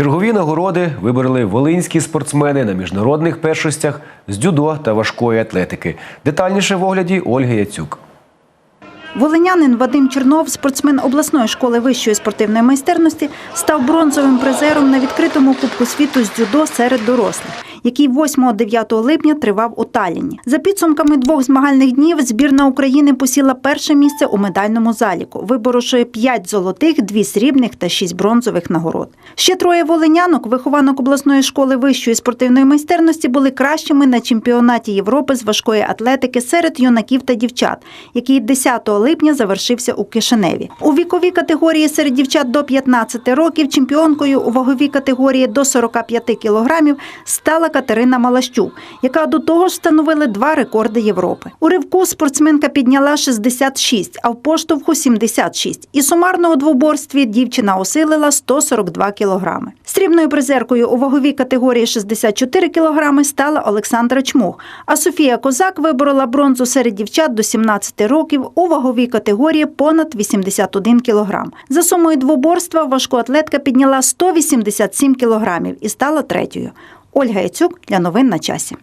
Чергові нагороди вибороли волинські спортсмени на міжнародних першостях з дюдо та важкої атлетики. Детальніше в огляді Ольги Яцюк. Волинянин Вадим Чернов, спортсмен обласної школи вищої спортивної майстерності, став бронзовим призером на відкритому Кубку світу з дзюдо серед дорослих, який 8-9 липня тривав у Талліні. За підсумками двох змагальних днів збірна України посіла перше місце у медальному заліку, виборовши 5 золотих, 2 срібних та 6 бронзових нагород. Ще троє волинянок, вихованок обласної школи вищої спортивної майстерності, були кращими на чемпіонаті Європи з важкої атлетики серед юнаків та дівчат, який 10 липня завершився у Кишиневі. У віковій категорії серед дівчат до 15 років чемпіонкою у ваговій категорії до 45 кілограмів стала Катерина Малащук, яка до того ж встановила два рекорди Європи. У ривку спортсменка підняла 66, а в поштовху 76. І сумарно у двоборстві дівчина осилила 142 кілограми. Срібною призеркою у ваговій категорії 64 кілограми стала Олександра Чмух, а Софія Козак виборола бронзу серед дівчат до 17 років у ваговій категорії понад 81 кілограм. За сумою двоборства важкоатлетка підняла 187 кілограмів і стала третьою. Ольга Яцюк для новин на часі.